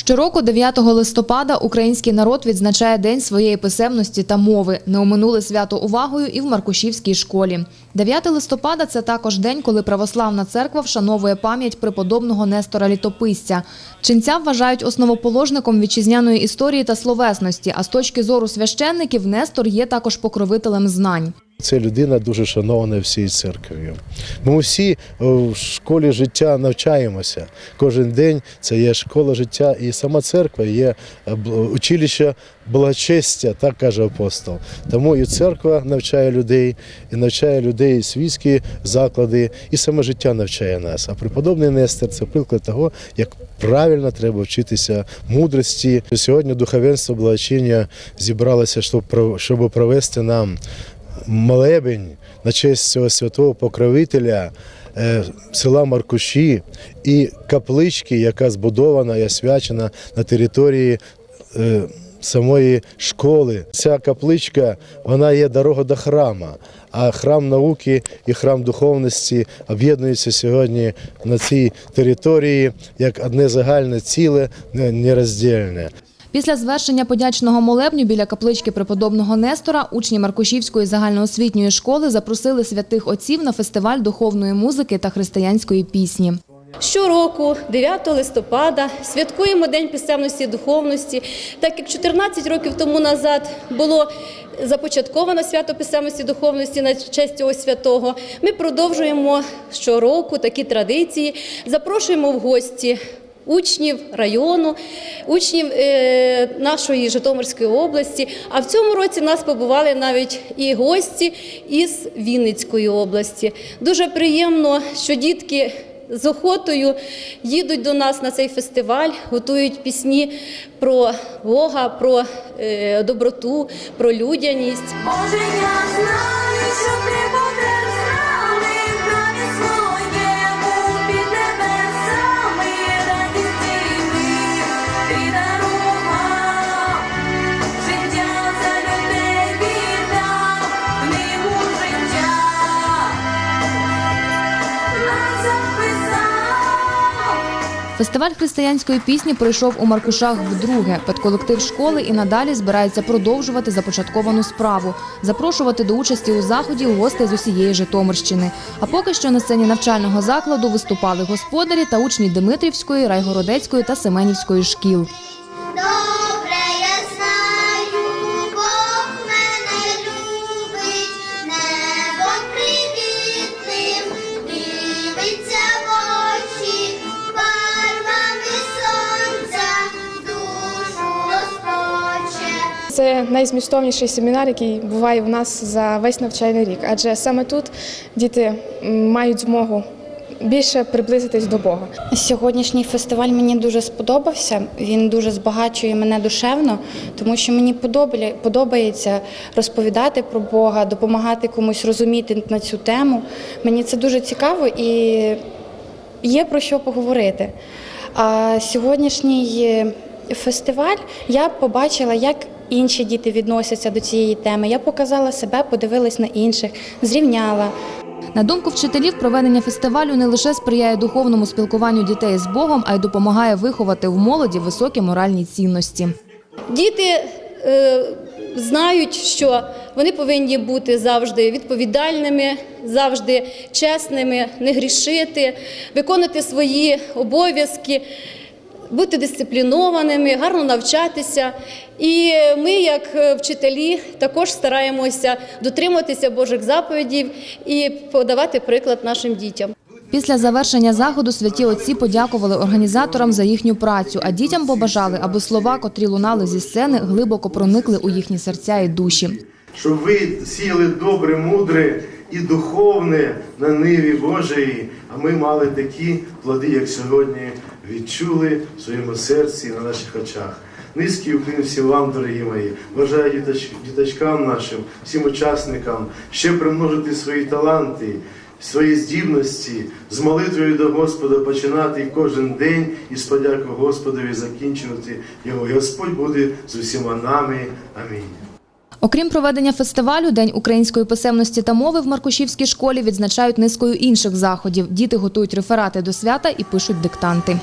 Щороку, 9 листопада, український народ відзначає День своєї писемності та мови. Не оминули свято увагою і в Маркушівській школі. 9 листопада це також день, коли православна церква вшановує пам'ять преподобного Нестора Літописця. Ченця вважають основоположником вітчизняної історії та словесності. А з точки зору священників, Нестор є також покровителем знань. Це людина дуже шанована всією церквою. Ми всі в школі життя навчаємося. Кожен день це є школа життя, і сама церква є е, бл- училище благочестя, так каже апостол. Тому і церква навчає людей, і навчає людей світські заклади, і саме життя навчає нас. А преподобний Нестер це приклад того, як правильно треба вчитися мудрості. Сьогодні духовенство благочиння зібралося, щоб провести нам молебень на честь цього святого покровителя е, села Маркуші і каплички, яка збудована і освячена на території е, самої школи. Ця капличка вона є дорога до храма. А храм науки і храм духовності об'єднуються сьогодні на цій території як одне загальне ціле, нероздільне. Після звершення подячного молебню біля каплички преподобного Нестора учні Маркушівської загальноосвітньої школи запросили святих отців на фестиваль духовної музики та християнської пісні. Щороку, 9 листопада, святкуємо День писемності і духовності, так як 14 років тому назад було започатковано свято писемності і духовності на честь цього святого. Ми продовжуємо щороку такі традиції, запрошуємо в гості. Учнів району, учнів е, нашої Житомирської області. А в цьому році в нас побували навіть і гості із Вінницької області. Дуже приємно, що дітки з охотою їдуть до нас на цей фестиваль, готують пісні про Бога, про е, доброту, про людяність. Боже, я знаю, що ти Фестиваль християнської пісні пройшов у Маркушах вдруге. Педколектив школи і надалі збирається продовжувати започатковану справу, запрошувати до участі у заході гостей з усієї Житомирщини. А поки що на сцені навчального закладу виступали господарі та учні Димитрівської, Райгородецької та Семенівської шкіл. Це найзмістовніший семінар, який буває в нас за весь навчальний рік, адже саме тут діти мають змогу більше приблизитись до Бога. Сьогоднішній фестиваль мені дуже сподобався. Він дуже збагачує мене душевно, тому що мені подобається розповідати про Бога, допомагати комусь розуміти на цю тему. Мені це дуже цікаво і є про що поговорити. А сьогоднішній е, фестиваль я побачила, як інші діти відносяться до цієї теми. Я показала себе, подивилась на інших, зрівняла. На думку вчителів, проведення фестивалю не лише сприяє духовному спілкуванню дітей з Богом, а й допомагає виховати в молоді високі моральні цінності. Діти е, знають, що вони повинні бути завжди відповідальними, завжди чесними, не грішити, виконувати свої обов'язки, бути дисциплінованими, гарно навчатися. І ми, як е, вчителі, також стараємося дотримуватися Божих заповідей і подавати приклад нашим дітям. Після завершення заходу святі отці подякували організаторам за їхню працю, а дітям побажали, аби слова, котрі лунали зі сцени, глибоко проникли у їхні серця і душі. щоб ви сіяли добре, мудре і духовне на ниві Божої, а ми мали такі плоди, як сьогодні відчули в своєму серці і на наших очах. Низький уклін всім вам, дорогі мої. Бажаю діточ- діточкам нашим, всім учасникам ще примножити свої таланти, свої здібності, з молитвою до Господа починати кожен день і з подякою Господові закінчувати його. Господь буде з усіма нами. Амінь. Окрім проведення фестивалю, День української писемності та мови в Маркушівській школі відзначають низкою інших заходів. Діти готують реферати до свята і пишуть диктанти.